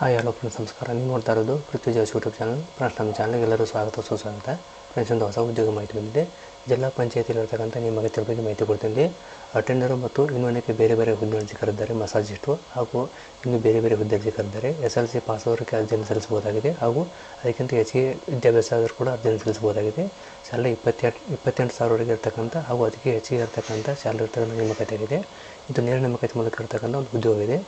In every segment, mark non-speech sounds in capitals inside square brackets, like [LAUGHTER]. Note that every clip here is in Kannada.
ಹಾಯ್ ಹಲೋ ಫ್ರೆಂಡ್ಸ್ ನಮಸ್ಕಾರ ನೀವು ನೋಡ್ತಾ ಇರೋದು Prithvi Josh YouTube channel friends ನಮ್ಮ ಚಾನಲ್ಗೆ ಎಲ್ಲರೂ ಸ್ವಾಗತ. ಸುಸ್ವಾಗತ ಫ್ರೆಂಡ್ಸ್ ಒಂದು ಹೊಸ ಉದ್ಯೋಗ ಮಾಹಿತಿ ಬಂದಿದೆ. ಜಿಲ್ಲಾ ಪಂಚಾಯತಿಲಿರ್ತಕ್ಕಂಥ ನಿಮ್ಮ ಅಗತ್ಯದ ಬಗ್ಗೆ ಮಾಹಿತಿ ಕೊಡ್ತೀನಿ. ಅಟೆಂಡರು ಮತ್ತು ಇನ್ನೂ ಅನೇಕ ಬೇರೆ ಬೇರೆ ಹುದ್ದೆ ಅರ್ಜಿ ಕರೆದಿದ್ದಾರೆ ಮಸಾಜಿಸ್ಟು ಹಾಗೂ ಇನ್ನು ಬೇರೆ ಬೇರೆ ಹುದ್ದೆ ಅರ್ಜಿ ಕರೆದಿದ್ದಾರೆ ಎಸ್ ಎಲ್ ಸಿ ಪಾಸ್ ಅವರಿಗೆ ಅರ್ಜಿಯನ್ನು ಸಲ್ಲಿಸಬಹುದಾಗಿದೆ. ಹಾಗೂ ಅದಕ್ಕಿಂತ ಹೆಚ್ಚಿಗೆ ವಿದ್ಯಾಭ್ಯಾಸ ಆದರೂ ಕೂಡ ಅರ್ಜಿಯನ್ನು ಸಲ್ಲಿಸಬಹುದಾಗಿದೆ. ಶಾಲೆ ಇಪ್ಪತ್ತೆಂಟು ಇಪ್ಪತ್ತೆಂಟು ಸಾವಿರವರೆಗೆ ಇರ್ತಕ್ಕಂಥ ಹಾಗೂ ಅದಕ್ಕೆ ಹೆಚ್ಚಿಗೆ ಇರ್ತಕ್ಕಂಥ ಶಾಲೆ ಇರ್ತಕ್ಕಂಥ ನೇಮಕಾತಿ ಆಗಿದೆ. ಇದು ನೇರ ನೇಮಕಾತಿ ಮೂಲಕ ಇರ್ತಕ್ಕಂಥ ಒಂದು ಉದ್ಯೋಗವಿದೆ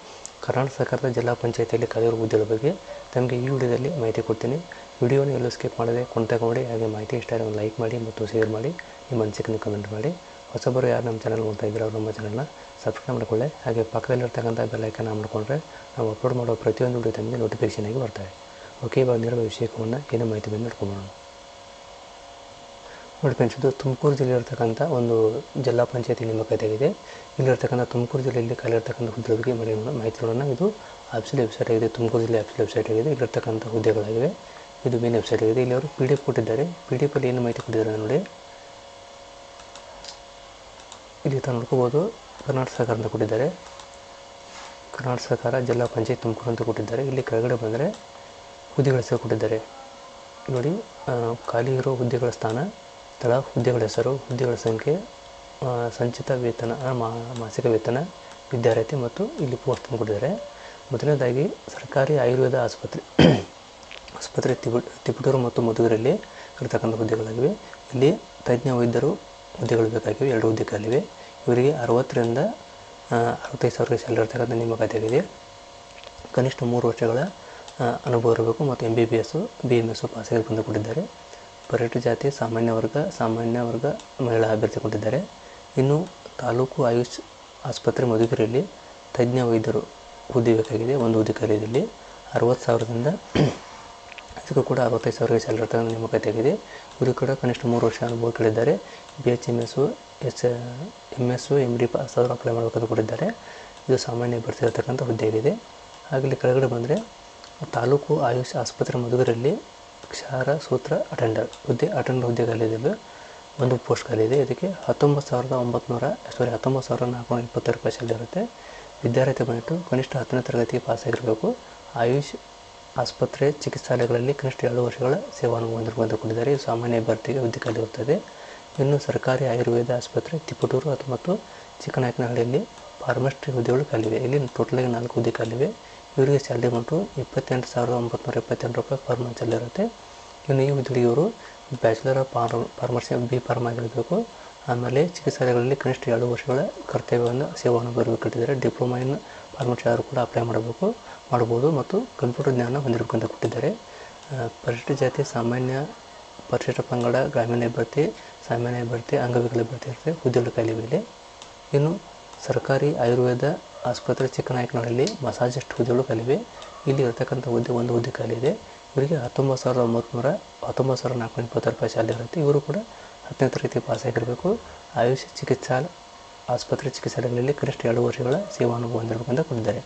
ಕರ್ನಾಟಕ ಸರ್ಕಾರದ ಜಿಲ್ಲಾ ಪಂಚಾಯಿತಿಯಲ್ಲಿ ಕಲಿಯುವ ಹುದ್ದೆಗಳ ಬಗ್ಗೆ ತಮಗೆ ಈ ವಿಡಿಯೋದಲ್ಲಿ ಮಾಹಿತಿ ಕೊಡ್ತೀನಿ. ವಿಡಿಯೋನ ಎಲ್ಲೂ ಸ್ಕಿಪ್ ಮಾಡದೆ ಕೊಂಡ್ತಾ ನೋಡಿ, ಹಾಗೆ ಮಾಹಿತಿ ಇಷ್ಟ ಆದರೆ ಲೈಕ್ ಮಾಡಿ ಮತ್ತು ಶೇರ್ ಮಾಡಿ, ನಿಮ್ಮ ಅನಿಸಿಕೆಯನ್ನು ಕಮೆಂಟ್ ಮಾಡಿ. ಹೊಸಬರು ಯಾರು ನಮ್ಮ ಚಾನಲ್ ನೋಡ್ತಾ ಇದ್ದೀರೋ ಅವರು ನಮ್ಮ ಚಾನಲ್ನ ಸಬ್ಸ್ಕ್ರೈಬ್ ಮಾಡಿಕೊಳ್ಳಿ. ಹಾಗೆ ಪಕ್ಕದಲ್ಲಿರ್ತಕ್ಕಂಥ ಬೆಲ್ಲೈಕನ್ ಮಾಡಿಕೊಂಡ್ರೆ ನಾವು ಅಪ್ಲೋಡ್ ಮಾಡೋ ಪ್ರತಿಯೊಂದು ವಿಡಿಯೋ ತಮಗೆ ನೋಟಿಫಿಕೇಷನ್ ಆಗಿ ಬರ್ತವೆ. ಓಕೆ ಇವಾಗ ವಿಷಯಕ್ಕೆ ವಿಷಯವನ್ನು ಏನು ಮಾಹಿತಿ ಬಂದು ನೋಡಿ ಫ್ರೆಂಡ್ಸ್ ತುಮಕೂರು ಜಿಲ್ಲೆಯಲ್ಲಿರ್ತಕ್ಕಂಥ ಒಂದು ಜಿಲ್ಲಾ ಪಂಚಾಯತಿ ನೇಮಕಾತಿಯಾಗಿದೆ ಇಲ್ಲಿರ್ತಕ್ಕಂಥ ತುಮಕೂರು ಜಿಲ್ಲೆಯಲ್ಲಿ ಖಾಲಿರ್ತಕ್ಕಂಥ ಹುದ್ದೆ ಬಗ್ಗೆ ಮನೆ ಮಾಹಿತಿಗಳನ್ನು ಇದು ಆಫೀಸಿಯಲ್ ವೆಬ್ಸೈಟ್ ಆಗಿದೆ. ತುಮಕೂರು ಜಿಲ್ಲೆ ಆಫೀಸಿಯಲ್ ವೆಬ್ಸೈಟ್ ಆಗಿದೆ. ಇಲ್ಲಿರ್ತಕ್ಕಂಥ ಹುದ್ದೆಗಳಾಗಿವೆ. ಇದು ಮೇನ್ ವೆಬ್ಸೈಟ್ ಆಗಿದೆ. ಇಲ್ಲಿ ಅವರು ಪಿ ಡಿ ಎಫ್ ಕೊಟ್ಟಿದ್ದಾರೆ. ಪಿ ಡಿ ಎಫಲ್ಲಿ ಏನು ಮಾಹಿತಿ ಕೊಟ್ಟಿದ್ದಾರೆ ನೋಡಿ. ಇಲ್ಲಿ ತಾವು ನೋಡ್ಕೋಬೋದು. ಕರ್ನಾಟಕ ಸರ್ಕಾರ ಅಂತ ಕೊಟ್ಟಿದ್ದಾರೆ. ಕರ್ನಾಟಕ ಸರ್ಕಾರ ಜಿಲ್ಲಾ ಪಂಚಾಯತ್ ತುಮಕೂರು ಅಂತ ಕೊಟ್ಟಿದ್ದಾರೆ. ಇಲ್ಲಿ ಕೆಳಗಡೆ ಬಂದರೆ ಹುದ್ದೆಗಳ ಹೆಸರು ಕೊಟ್ಟಿದ್ದಾರೆ. ನೋಡಿ ಖಾಲಿ ಇರೋ ಹುದ್ದೆಗಳ ಸ್ಥಾನ ಸ್ಥಳ ಹುದ್ದೆಗಳ ಹೆಸರು, ಹುದ್ದೆಗಳ ಸಂಖ್ಯೆ ಸಂಚಿತ ವೇತನ ಮಾಸಿಕ ವೇತನ ವಿದ್ಯಾರ್ಥಿ ಮತ್ತು ಇಲ್ಲಿ ಪೋಸ್ಟ್ ಕೊಟ್ಟಿದ್ದಾರೆ. ಮೊದಲನೇದಾಗಿ ಸರ್ಕಾರಿ ಆಯುರ್ವೇದ ಆಸ್ಪತ್ರೆ [CLEARS THROAT] ಆಸ್ಪತ್ರೆ ತಿಪಟೂರು ಮತ್ತು ಮಧುಗಿರಲ್ಲಿ ಇರತಕ್ಕಂಥ ಹುದ್ದೆಗಳಾಗಿವೆ. ಇಲ್ಲಿ ತಜ್ಞ ವೈದ್ಯರು ಹುದ್ದೆಗಳು ಬೇಕಾಗಿವೆ, ಎರಡು ಹುದ್ದೆ ಖಾಲಿವೆ ಇವರಿಗೆ ಅರವತ್ತರಿಂದ ಅರವತ್ತೈದು ಸಾವಿರ ಸ್ಯಾಲರಿ ಇರ್ತಕ್ಕಂಥ ನೇಮಕಾತಿಯಾಗಿದೆ ಕನಿಷ್ಠ ಮೂರು ವರ್ಷಗಳ ಅನುಭವ ಇರಬೇಕು ಮತ್ತು M B B S B M S ಪಾಸಾಗಿ ಬಂದು ಕೊಟ್ಟಿದ್ದಾರೆ. ಪರಿಟು ಜಾತಿ ಸಾಮಾನ್ಯ ವರ್ಗ ಸಾಮಾನ್ಯ ವರ್ಗ ಮಹಿಳಾ ಅಭ್ಯರ್ಥಿ ಕೊಟ್ಟಿದ್ದಾರೆ. ಇನ್ನು ತಾಲೂಕು ಆಯುಷ್ ಆಸ್ಪತ್ರೆ ಮಧುಗಿರಿಯಲ್ಲಿ ತಜ್ಞ ವೈದ್ಯರು ಹುದ್ದೆ ಬೇಕಾಗಿದೆ, ಒಂದು ಹುದ್ದೆ ಕಾರ್ಯದಲ್ಲಿ ಅರವತ್ತು ಸಾವಿರದಿಂದ ಇದಕ್ಕೂ ಕೂಡ ಅರವತ್ತೈದು ಸಾವಿರ ಸ್ಯಾಲರಿ ತಗೊಂಡು ನೇಮಕಾತಿ ಆಗಿದೆ ಇವರು ಕೂಡ ಕನಿಷ್ಠ ಮೂರು ವರ್ಷ ಅನುಭವ ಕೇಳಿದ್ದಾರೆ. B H M S S M S M D pass ಅವರು ಅಪ್ಲೈ ಮಾಡಬೇಕಂತ ಕೊಟ್ಟಿದ್ದಾರೆ ಇದು ಸಾಮಾನ್ಯ ಭರ್ತಿ ಇರತಕ್ಕಂಥ ಹುದ್ದೆಯಾಗಿದೆ. ಹಾಗೆ ಕೆಳಗಡೆ ಬಂದರೆ ತಾಲೂಕು ಆಯುಷ್ ಆಸ್ಪತ್ರೆ ಮಧುಗಿರಲ್ಲಿ ಕ್ಷಾರ ಸೂತ್ರ ಅಟೆಂಡರ್. ಹುದ್ದೆ ಅಟೆಂಡರ್ ಹುದ್ದೆ ಖಾಲಿದೆ ಒಂದು ಪೋಸ್ಟ್ ಖಾಲಿ ಇದೆ. ಇದಕ್ಕೆ ಹತ್ತೊಂಬತ್ತು ಸಾವಿರದ ಒಂಬತ್ನೂರ ಸಾರಿ ಹತ್ತೊಂಬತ್ತು ಸಾವಿರದ ನಾಲ್ಕುನೂರ ಇಪ್ಪತ್ತು ರೂಪಾಯಿ ಸ್ಯಾಲರಿ ಇರುತ್ತೆ ವಿದ್ಯಾರ್ಥಿ ಬಂದ್ಬಿಟ್ಟು ಕನಿಷ್ಠ ಹತ್ತನೇ ತರಗತಿಗೆ ಪಾಸಾಗಿರಬೇಕು ಆಯುಷ್ ಆಸ್ಪತ್ರೆ ಚಿಕಿತ್ಸಾಲಯಗಳಲ್ಲಿ ಕನಿಷ್ಠ ಎರಡು ವರ್ಷಗಳ ಸೇವಾ ಅನುಭವ ಕೊಟ್ಟಿದ್ದಾರೆ ಇದು ಸಾಮಾನ್ಯ ಅಭ್ಯರ್ಥಿಗೆ ಹುದ್ದೆ ಖಾಲಿ ಇನ್ನು ಸರ್ಕಾರಿ ಆಯುರ್ವೇದ ಆಸ್ಪತ್ರೆ ತಿಪ್ಪಟೂರು ಅಥವಾ ಮತ್ತು ಚಿಕ್ಕನಾಯಕನಹಳ್ಳಿಯಲ್ಲಿ ಫಾರ್ಮಸ್ಟ್ರಿ ಹುದ್ದೆಗಳು ಖಾಲಿವೆ ಇಲ್ಲಿ ಟೋಟಲಾಗಿ ನಾಲ್ಕು ಹುದ್ದೆ ಖಾಲಿವೆ ಇವರಿಗೆ ಸ್ಯಾಲ್ರಿ ಬಂದು ಇಪ್ಪತ್ತೆಂಟು ಸಾವಿರದ ಒಂಬತ್ನೂರ ಇಪ್ಪತ್ತೆಂಟು ರೂಪಾಯಿ ಪರ್ ಮಂತ್ ಸ್ಯಾಲರಿ ಇರುತ್ತೆ. ಇನ್ನು ಈ ಹುದ್ದೆಗೆ bachelor of pharm pharmacy B pharm ಆಗಿರಬೇಕು. ಆಮೇಲೆ ಚಿಕಿತ್ಸಾಲಯಗಳಲ್ಲಿ ಕನಿಷ್ಠ ಎರಡು ವರ್ಷಗಳ ಕರ್ತವ್ಯವನ್ನು ಸೇವೆಯನ್ನು ಬರಬೇಕಿಟ್ಟಿದ್ದಾರೆ ಡಿಪ್ಲೊಮಾ ಇನ್ ಫಾರ್ಮಸಿ ಆದರೂ ಕೂಡ ಅಪ್ಲೈ ಮಾಡಬೇಕು, ಮಾಡ್ಬೋದು ಮತ್ತು ಕಂಪ್ಯೂಟರ್ ಜ್ಞಾನ ಅಂತ ಕೊಟ್ಟಿದ್ದಾರೆ. ಪರಿಶಿಷ್ಟ ಜಾತಿ, ಸಾಮಾನ್ಯ ಪರಿಶಿಷ್ಟ ಪಂಗಡ, ಗ್ರಾಮೀಣ ಅಭ್ಯರ್ಥಿ ಸಾಮಾನ್ಯ ಅಭ್ಯರ್ಥಿ ಅಂಗವಿಕಲ ಅಭ್ಯರ್ಥಿ ಇರ್ತದೆ ಹುದ್ದೆಗಳು ಕಾಯಿಲೆ ಮೇಲೆ. ಇನ್ನು ಸರ್ಕಾರಿ ಆಯುರ್ವೇದ ಆಸ್ಪತ್ರೆ ಚಿಕ್ಕನಾಯಕನಹಳ್ಳಿ ಮಸಾಜಿಸ್ಟ್ ಹುದ್ದೆಗಳು ಖಾಲಿವೆ ಇಲ್ಲಿ ಇರತಕ್ಕಂಥ ಹುದ್ದೆ ಒಂದು ಹುದ್ದೆ ಖಾಲಿ ಇದೆ ಇವರಿಗೆ ಹತ್ತೊಂಬತ್ತು ಸಾವಿರದ ಒಂಬತ್ನೂರ ಹತ್ತೊಂಬತ್ತು ಸಾವಿರದ ನಾಲ್ಕುನೂರ ಇಪ್ಪತ್ತು ರೂಪಾಯಿ ಶಾಲೆ ಇರುತ್ತೆ. ಇವರು ಕೂಡ ಹತ್ತನೇ ತರಗತಿ ಪಾಸಾಗಿರಬೇಕು ಆಯುಷ್ ಚಿಕಿತ್ಸಾ ಆಸ್ಪತ್ರೆ ಚಿಕಿತ್ಸಾಲಯಗಳಲ್ಲಿ ಕನಿಷ್ಠ ಎರಡು ವರ್ಷಗಳ ಸೇವಾ ಅನುಭವ ಹೊಂದಿರಬೇಕಂತ ಕೊಟ್ಟಿದ್ದಾರೆ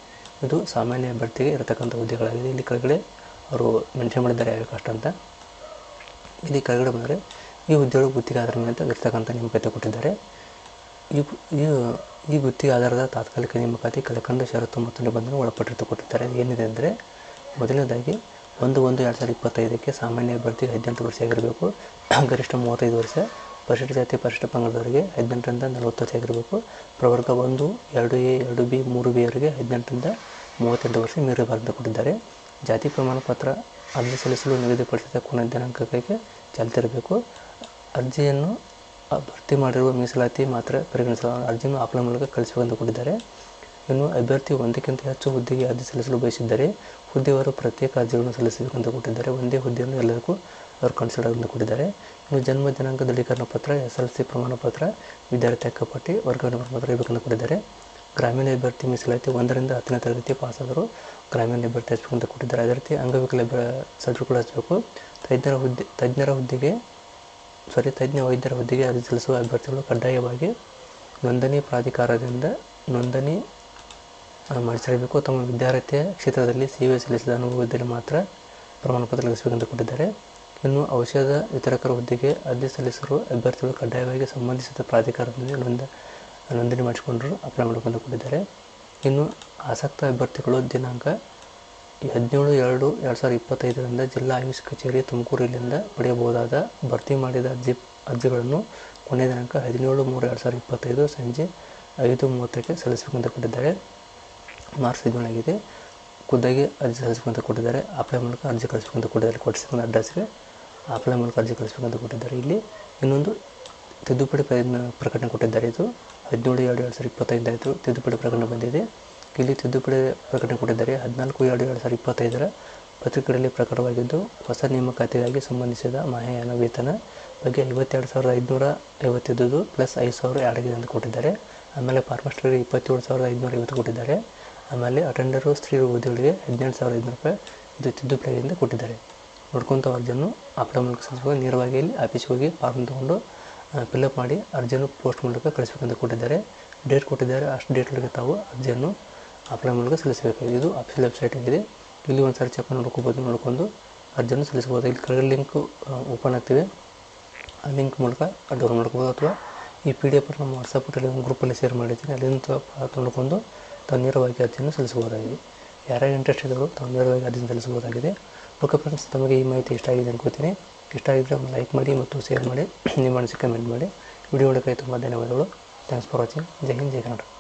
ಇದು ಸಾಮಾನ್ಯ ಅಭ್ಯರ್ಥಿಗೆ ಇರತಕ್ಕಂಥ ಹುದ್ದೆಗಳಾಗಿದೆ. ಇಲ್ಲಿ ಕೆಳಗಡೆ ಅವರು ಮೆನ್ಷನ್ ಮಾಡಿದ್ದಾರೆ ಯಾವ ಕಷ್ಟ ಅಂತ. ಇಲ್ಲಿ ಕೆಳಗಡೆ ಬಂದರೆ ಈ ಹುದ್ದೆಗಳು ಗುತ್ತಿಗೆ ಆಧಾರ ಮೇಲೆ ಇರ್ತಕ್ಕಂಥ ನೇಮಕಾತಿ ಕೊಟ್ಟಿದ್ದಾರೆ. ಈ ಈ ಗುತ್ತಿಗೆ ಆಧಾರದ ತಾತ್ಕಾಲಿಕ ನೇಮಕಾತಿ ಕೆಳಕಂಡ ಷರತ್ತು ಮತ್ತು ನಿಬಂಧನೆ ಒಳಪಟ್ಟಿರ್ತು ಕೊಟ್ಟಿದ್ದಾರೆ ಏನಿದೆ ಅಂದರೆ, ಮೊದಲನೇದಾಗಿ ಒಂದು ಒಂದು ಎರಡು ಸಾವಿರದ ಇಪ್ಪತ್ತೈದಕ್ಕೆ ಸಾಮಾನ್ಯ ಅಭ್ಯರ್ಥಿಗೆ ಹದಿನೆಂಟು ವರ್ಷ ಆಗಿರಬೇಕು. [CLEARS THROAT] ಗರಿಷ್ಠ ಮೂವತ್ತೈದು ವರ್ಷ ಪರಿಶಿಷ್ಟ ಜಾತಿ ಪರಿಶಿಷ್ಟ ಪಂಗಡದವರಿಗೆ ಹದಿನೆಂಟರಿಂದ ನಲವತ್ತು ವರ್ಷ ಆಗಿರಬೇಕು. ಪ್ರವರ್ಗ ಒಂದು, ಎರಡು ಎ, ಎರಡು ಬಿ, ಮೂರು ಬಿ ಅವರಿಗೆ ಹದಿನೆಂಟರಿಂದ ಮೂವತ್ತೆಂಟು ವರ್ಷ ಮೀರಬಾರದು ಕೊಟ್ಟಿದ್ದಾರೆ. ಜಾತಿ ಪ್ರಮಾಣ ಪತ್ರ ಅರ್ಜಿ ಸಲ್ಲಿಸಲು ನಿಗದಿಪಡಿಸಿದ ಕೊನೆಯ ದಿನಾಂಕಕ್ಕೆ ಚಾಲ್ತಿರಬೇಕು ಅರ್ಜಿಯನ್ನು ಭರ್ತಿ ಮಾಡಿರುವ ಮೀಸಲಾತಿ ಮಾತ್ರ ಪರಿಗಣಿಸಲು ಅರ್ಜಿಯನ್ನು ಆಫ್ಲೈನ್ ಮೂಲಕ ಕಳಿಸಬೇಕೆಂದು ಕೊಟ್ಟಿದ್ದಾರೆ. ಇನ್ನು ಅಭ್ಯರ್ಥಿ ಒಂದಕ್ಕಿಂತ ಹೆಚ್ಚು ಹುದ್ದೆಗೆ ಅರ್ಜಿ ಸಲ್ಲಿಸಲು ಬಯಸಿದ್ದರೆ ಹುದ್ದೆಯವರು ಪ್ರತ್ಯೇಕ ಅರ್ಜಿಗಳನ್ನು ಸಲ್ಲಿಸಬೇಕೆಂದು ಕೊಟ್ಟಿದ್ದಾರೆ. ಒಂದೇ ಹುದ್ದೆಯನ್ನು ಎಲ್ಲರಿಗೂ ಅವರು ಕನ್ಸಿಡರ್ ಎಂದು ಕೊಟ್ಟಿದ್ದಾರೆ. ಇನ್ನು ಜನ್ಮ ದಿನಾಂಕ ದೃಢೀಕರಣ ಪತ್ರ, ಎಸ್ ಎಲ್ ಸಿ ಪ್ರಮಾಣ ಪತ್ರ, ವಿದ್ಯಾರ್ಥಿ ಅಕ್ಕಪಟ್ಟಿ ವರ್ಗಾವಣೆ ಪ್ರಮಾಣ ಪತ್ರ ಇರಬೇಕೆಂದು ಕೊಟ್ಟಿದ್ದಾರೆ. ಗ್ರಾಮೀಣ ಅಭ್ಯರ್ಥಿ ಮೀಸಲಾತಿ ಒಂದರಿಂದ ಹತ್ತನೇ ತರಗತಿ ಪಾಸಾದರೂ ಗ್ರಾಮೀಣ ಅಭ್ಯರ್ಥಿ ಹಚ್ಚಬೇಕಂತ ಕೊಟ್ಟಿದ್ದಾರೆ. ಅದೇ ರೀತಿ ಅಂಗವಿಕಲ ಸರ್ಟಿಫಿಕೇಟ್ ಹಚ್ಚಬೇಕು ತಜ್ಞರ ಹುದ್ದೆ ತಜ್ಞರ ಹುದ್ದೆಗೆ ಸಾರಿ, ತಜ್ಞ ವೈದ್ಯರ ಹುದ್ದೆಗೆ ಅರ್ಜಿ ಸಲ್ಲಿಸುವ ಅಭ್ಯರ್ಥಿಗಳು ಕಡ್ಡಾಯವಾಗಿ ನೋಂದಣಿ ಪ್ರಾಧಿಕಾರದಿಂದ ನೋಂದಣಿ ಮಾಡಿಸಿರಬೇಕು. ತಮ್ಮ ವಿದ್ಯಾರ್ಥಿಯ ಕ್ಷೇತ್ರದಲ್ಲಿ ಸೇವೆ ಸಲ್ಲಿಸಿದ ಅನುಭವದಲ್ಲಿ ಮಾತ್ರ ಪ್ರಮಾಣಪತ್ರ ಲಭಿಸಬೇಕೆಂದು ಕೊಟ್ಟಿದ್ದಾರೆ. ಇನ್ನು ಔಷಧ ವಿತರಕರ ಹುದ್ದೆಗೆ ಅರ್ಜಿ ಸಲ್ಲಿಸಿರುವ ಅಭ್ಯರ್ಥಿಗಳು ಕಡ್ಡಾಯವಾಗಿ ಸಂಬಂಧಿಸಿದ ಪ್ರಾಧಿಕಾರದಿಂದ ನೋಂದ, ನೋಂದಣಿ ಮಾಡಿಸಿಕೊಂಡರು ಅಪ್ಲೈ ಮಾಡಿಕೊಂಡು ಕೊಟ್ಟಿದ್ದಾರೆ. ಇನ್ನು ಆಸಕ್ತ ಅಭ್ಯರ್ಥಿಗಳು ದಿನಾಂಕ ಹದಿನೇಳು ಎರಡು ಎರಡು ಸಾವಿರದ ಇಪ್ಪತ್ತೈದರಿಂದ ಜಿಲ್ಲಾ ಆಯುಷ್ ಕಚೇರಿ ತುಮಕೂರಿನಿಂದ ಪಡೆಯಬಹುದಾದ ಭರ್ತಿ ಮಾಡಿದ ಅರ್ಜಿ ಅರ್ಜಿಗಳನ್ನು ಕೊನೆಯ ದಿನಾಂಕ ಹದಿನೇಳು ಮೂರು ಎರಡು ಸಾವಿರದ ಇಪ್ಪತ್ತೈದು ಸಂಜೆ ಐದು ಮೂವತ್ತಕ್ಕೆ ಸಲ್ಲಿಸಬೇಕಂತ ಕೊಟ್ಟಿದ್ದಾರೆ ಮಾರ್ಚ್ ಹದಿನೇಳಾಗಿದೆ ಖುದ್ದಾಗಿ ಅರ್ಜಿ ಸಲ್ಲಿಸಬೇಕಂತ ಕೊಟ್ಟಿದ್ದಾರೆ ಅಪ್ಲೈ ಮೂಲಕ ಅರ್ಜಿ ಕಳಿಸ್ಬೇಕಂತ ಕೊಟ್ಟಿದ್ದಾರೆ ಕೊಡಿಸಿದ ಅಡ್ರೆಸ್ಗೆ ಅಪ್ಲೈ ಮೂಲಕ ಅರ್ಜಿ ಕಳಿಸ್ಬೇಕಂತ ಕೊಟ್ಟಿದ್ದಾರೆ ಇಲ್ಲಿ ಇನ್ನೊಂದು ತಿದ್ದುಪಡಿ ಪ್ರಕಟಣೆ ಕೊಟ್ಟಿದ್ದಾರೆ ಇದು. ಹದಿನೇಳು ಎರಡು ಎರಡು ಸಾವಿರದ ಇಪ್ಪತ್ತೈದು ಆಯಿತು ತಿದ್ದುಪಡಿ ಪ್ರಕಟಣೆ ಬಂದಿದೆ. ಇಲ್ಲಿ ತಿದ್ದುಪಡಿ ಕೊಟ್ಟಿದ್ದಾರೆ. ಹದಿನಾಲ್ಕು, ಎರಡು ಎರಡು ಸಾವಿರದ ಇಪ್ಪತ್ತೈದರ ಪತ್ರಿಕೆಗಳಲ್ಲಿ ಪ್ರಕಟವಾಗಿದ್ದು, ಹೊಸ ನೇಮಕಾತಿಗಾಗಿ ಸಂಬಂಧಿಸಿದ ಮಹಾಯಾನ ವೇತನ ಬಗ್ಗೆ ಐವತ್ತೆರಡು ಸಾವಿರದ ಐದುನೂರ ಐವತ್ತಿದ್ದು ಪ್ಲಸ್ ಐದು ಸಾವಿರ ಆಗಿದೆ ಅಂತ ಕೊಟ್ಟಿದ್ದಾರೆ. ಆಮೇಲೆ ಫಾರ್ಮಸ್ಟರಿಗೆ ಇಪ್ಪತ್ತೇಳು ಸಾವಿರದ ಐದುನೂರ ಐವತ್ತು ಕೊಟ್ಟಿದ್ದಾರೆ. ಆಮೇಲೆ ಅಟೆಂಡರು ಸ್ತ್ರೀ ಓದಿಗಳಿಗೆ ಹದಿನೆಂಟು ಸಾವಿರದ ಐದುನೂರು ರೂಪಾಯಿ ಇದು ತಿದ್ದುಪಡಿಯಿಂದ ಕೊಟ್ಟಿದ್ದಾರೆ. ನೋಡ್ಕೊತ ಅರ್ಜಿಯನ್ನು ಅಪ್ಲೈ ಮೂಲಕ ಸಲ್ಲಿಸಬೇಕು ನೇರವಾಗಿ ಇಲ್ಲಿ ಆಫೀಸ್ಗೆ ಹೋಗಿ ಫಾರ್ಮ್ ತೊಗೊಂಡು ಫಿಲಪ್ ಮಾಡಿ ಅರ್ಜಿಯನ್ನು ಪೋಸ್ಟ್ ಮೂಲಕ ಕಳಿಸ್ಬೇಕಂತ ಕೊಟ್ಟಿದ್ದಾರೆ. ಡೇಟ್ ಕೊಟ್ಟಿದ್ದಾರೆ. ಅಷ್ಟು ಡೇಟ್ ಒಳಗೆ ತಾವು ಅರ್ಜಿಯನ್ನು ಅಪ್ಲೈ ಮೂಲಕ ಸಲ್ಲಿಸಬೇಕು. ಇದು ಅಫಿಷಿಯಲ್ ವೆಬ್ಸೈಟ್ ಆಗಿದೆ. ಇಲ್ಲಿ ಒಂದು ಸಾರಿ ಚೆಕ್ ನೋಡ್ಕೋಬೋದು, ನೋಡ್ಕೊಂಡು ಅರ್ಜಿಯನ್ನು ಸಲ್ಲಿಸ್ಬೋದು ಇಲ್ಲಿ ಕೆಳಗಡೆ ಲಿಂಕ್ ಓಪನ್ ಆಗ್ತಿದೆ. ಆ ಲಿಂಕ್ ಮೂಲಕ ಡೌನ್ಲೋಡ್ ಮಾಡ್ಕೋಬೋದು ಅಥವಾ ಈ ಪಿ ಡಿ ಎಫ್ ನಮ್ಮ ವಾಟ್ಸಪ್ ಟೆಲಿಗ್ರಾಮ್ ಗ್ರೂಪಲ್ಲಿ ಶೇರ್ ಮಾಡಿದ್ದೀನಿ ಅಲ್ಲಿಂದ ತೊಗೊಂಡ್ಕೊಂಡು ತಾವು ನೇರವಾಗಿ ಅರ್ಜಿಯನ್ನು ಸಲ್ಲಿಸಬಹುದಾಗಿದೆ. ಯಾರ್ಯಾರು ಇಂಟ್ರೆಸ್ಟ್ ಇದ್ದವರು ತಾವು ನೇರವಾಗಿ ಅರ್ಜಿಯನ್ನು ಸಲ್ಲಿಸಬಹುದಾಗಿದೆ. ಓಕೆ ಫ್ರೆಂಡ್ಸ್ ತಮಗೆ ಈ ಮಾಹಿತಿ ಇಷ್ಟ ಆಗಿದೆ ಅನ್ಕೋತೀನಿ ಇಷ್ಟ ಆಗಿದ್ದರೆ ಲೈಕ್ ಮಾಡಿ ಮತ್ತು ಶೇರ್ ಮಾಡಿ. [CLEARS THROAT] ನಿಮ್ಮ ಅನಿಸಿಕೆ ಕಮೆಂಟ್ ಮಾಡಿ. ವಿಡಿಯೋ ನೋಡೋಕ್ಕೆ ತುಂಬ ಧನ್ಯವಾದಗಳು. Thanks for watching Jai Hind, Jai Kannada.